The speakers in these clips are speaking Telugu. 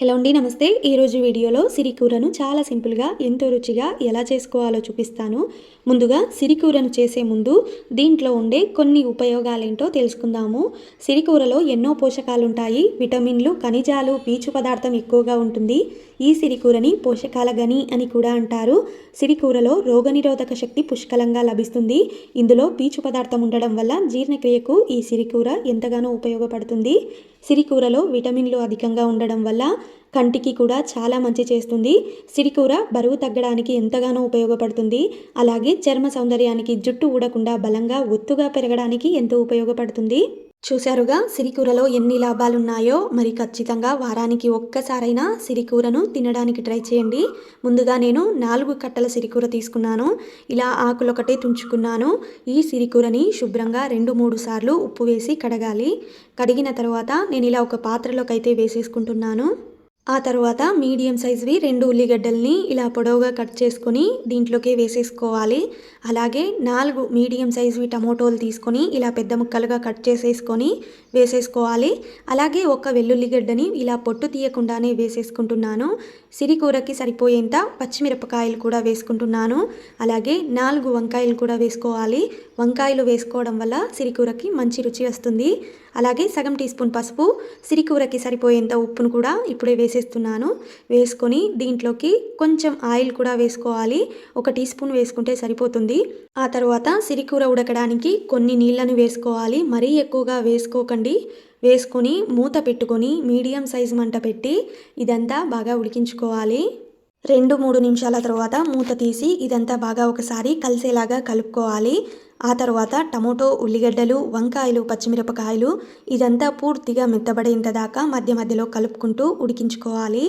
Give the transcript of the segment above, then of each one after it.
హలో అండి నమస్తే. ఈరోజు వీడియోలో సిరికూరను చాలా సింపుల్గా ఎంతో రుచిగా ఎలా చేసుకోవాలో చూపిస్తాను. ముందుగా సిరికూరను చేసే ముందు దీంట్లో ఉండే కొన్ని ఉపయోగాలేంటో తెలుసుకుందాము. సిరికూరలో ఎన్నో పోషకాలు ఉంటాయి విటమిన్లు ఖనిజాలు పీచు పదార్థం ఎక్కువగా ఉంటుంది. ఈ సిరికూరని పోషకాల గని అని కూడా అంటారు. సిరికూరలో రోగనిరోధక శక్తి పుష్కలంగా లభిస్తుంది. ఇందులో పీచు పదార్థం ఉండడం వల్ల జీర్ణక్రియకు ఈ సిరికూర ఎంతగానో ఉపయోగపడుతుంది. సిరికూరలో విటమిన్లు అధికంగా ఉండడం వల్ల కంటికి కూడా చాలా మంచి చేస్తుంది. సిరికూర బరువు తగ్గడానికి ఎంతగానో ఉపయోగపడుతుంది. అలాగే చర్మ సౌందర్యానికి జుట్టు ఊడకుండా బలంగా ఒత్తుగా పెరగడానికి ఎంతో ఉపయోగపడుతుంది. చూశారుగా సిరికూరలో ఎన్ని లాభాలు ఉన్నాయో మరి ఖచ్చితంగా వారానికి ఒక్కసారైనా సిరికూరను తినడానికి ట్రై చేయండి. ముందుగా నేను నాలుగు కట్టల సిరికూర తీసుకున్నాను. ఇలా ఆకులొకటే తుంచుకున్నాను. ఈ సిరికూరని శుభ్రంగా రెండు మూడు సార్లు ఉప్పు వేసి కడగాలి. కడిగిన తర్వాత నేను ఇలా ఒక పాత్రలోకి అయితే వేసేసుకుంటున్నాను. ఆ తర్వాత మీడియం సైజ్వి రెండు ఉల్లిగడ్డల్ని ఇలా పొడవుగా కట్ చేసుకొని దీంట్లోకి వేసేసుకోవాలి. అలాగే నాలుగు మీడియం సైజ్వి టమోటోలు తీసుకొని ఇలా పెద్ద ముక్కలుగా కట్ చేసేసుకొని వేసేసుకోవాలి. అలాగే ఒక వెల్లుల్లిగడ్డని ఇలా పొట్టు తీయకుండానే వేసేసుకుంటున్నాను. సిరికూరకి సరిపోయేంత పచ్చిమిరపకాయలు కూడా వేసుకుంటున్నాను. అలాగే నాలుగు వంకాయలు కూడా వేసుకోవాలి. వంకాయలు వేసుకోవడం వల్ల సిరికూరకి మంచి రుచి వస్తుంది. అలాగే సగం టీ స్పూన్ పసుపు సిరికూరకి సరిపోయేంత ఉప్పును కూడా ఇప్పుడే వేసేస్తున్నాను. వేసుకొని దీంట్లోకి కొంచెం ఆయిల్ కూడా వేసుకోవాలి. ఒక టీ స్పూన్ వేసుకుంటే సరిపోతుంది. ఆ తర్వాత సిరికూర ఉడకడానికి కొన్ని నీళ్ళను వేసుకోవాలి. మరీ ఎక్కువగా వేసుకోకండి. వేసుకొని మూత పెట్టుకొని మీడియం సైజ్ మంట పెట్టి ఇదంతా బాగా ఉడికించుకోవాలి. రెండు మూడు నిమిషాల తర్వాత మూత తీసి ఇదంతా బాగా ఒకసారి కలిసేలాగా కలుపుకోవాలి. ఆ తర్వాత టమోటో ఉల్లిగడ్డలు వంకాయలు పచ్చిమిరపకాయలు ఇదంతా పూర్తిగా మెత్తబడేంత దాకా మధ్య మధ్యలో కలుపుకుంటూ ఉడికించుకోవాలి.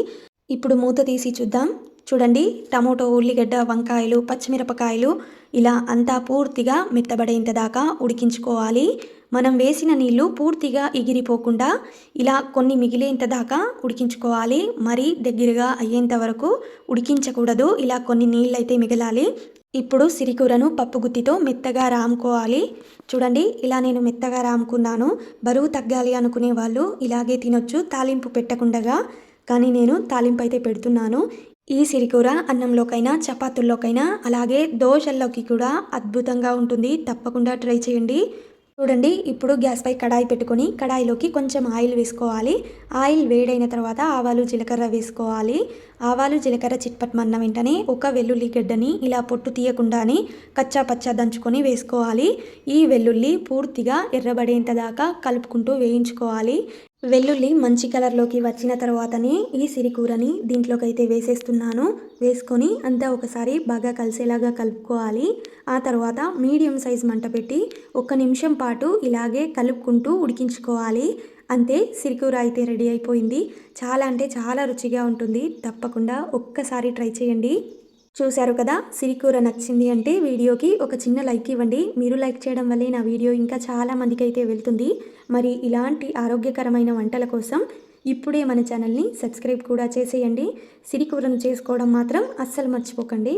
ఇప్పుడు మూత తీసి చూద్దాం. చూడండి టమోటో ఉల్లిగడ్డ వంకాయలు పచ్చిమిరపకాయలు ఇలా అంతా పూర్తిగా మెత్తబడేంత దాకా ఉడికించుకోవాలి. మనం వేసిన నీళ్ళు పూర్తిగా ఎగిరిపోకుండా ఇలా కొన్ని మిగిలేంత దాకా ఉడికించుకోవాలి. మరి దగ్గరగా అయ్యేంత వరకు ఉడికించకూడదు. ఇలా కొన్ని నీళ్ళైతే మిగలాలి. ఇప్పుడు సిరికూరను పప్పు గుత్తితో మెత్తగా రాముకోవాలి. చూడండి ఇలా నేను మెత్తగా రాముకున్నాను. బరువు తగ్గాలి అనుకునే వాళ్ళు ఇలాగే తినొచ్చు. తాలింపు పెట్టకుండగా. కానీ నేను తాలింపు అయితే పెడుతున్నాను. ఈ సిరికూర అన్నంలోకైనా చపాతుల్లోకైనా అలాగే దోశల్లోకి కూడా అద్భుతంగా ఉంటుంది. తప్పకుండా ట్రై చేయండి. చూడండి ఇప్పుడు గ్యాస్పై కడాయి పెట్టుకొని కడాయిలోకి కొంచెం ఆయిల్ వేసుకోవాలి. ఆయిల్ వేడైన తర్వాత ఆవాలు జీలకర్ర వేసుకోవాలి. ఆవాలు జీలకర్ర చిట్పట్మన్న వెంటనే ఒక వెల్లుల్లి గడ్డని ఇలా పొట్టు తీయకుండానే కచ్చా పచ్చా దంచుకొని వేసుకోవాలి. ఈ వెల్లుల్లి పూర్తిగా ఎర్రబడేంత దాకా కలుపుకుంటూ వేయించుకోవాలి. వెల్లుల్లి మంచి కలర్లోకి వచ్చిన తర్వాతనే ఈ సిరికూరని దీంట్లోకి అయితే వేసేస్తున్నాను. వేసుకొని అంతా ఒకసారి బాగా కలిసేలాగా కలుపుకోవాలి. ఆ తర్వాత మీడియం సైజ్ మంట పెట్టి ఒక నిమిషం పాటు ఇలాగే కలుపుకుంటూ ఉడికించుకోవాలి. అంతే సిరికూర అయితే రెడీ అయిపోయింది. చాలా అంటే చాలా రుచిగా ఉంటుంది. తప్పకుండా ఒక్కసారి ట్రై చేయండి. చూశారు కదా సిరికూర నచ్చింది అంటే వీడియోకి ఒక చిన్న లైక్ ఇవ్వండి. మీరు లైక్ చేయడం వల్లే నా వీడియో ఇంకా చాలా మందికి అయితే వెళ్తుంది. మరి ఇలాంటి ఆరోగ్యకరమైన వంటల కోసం ఇప్పుడే మన ఛానల్ని సబ్స్క్రైబ్ కూడా చేసేయండి. సిరికూరను చేసుకోవడం మాత్రం అస్సలు మర్చిపోకండి.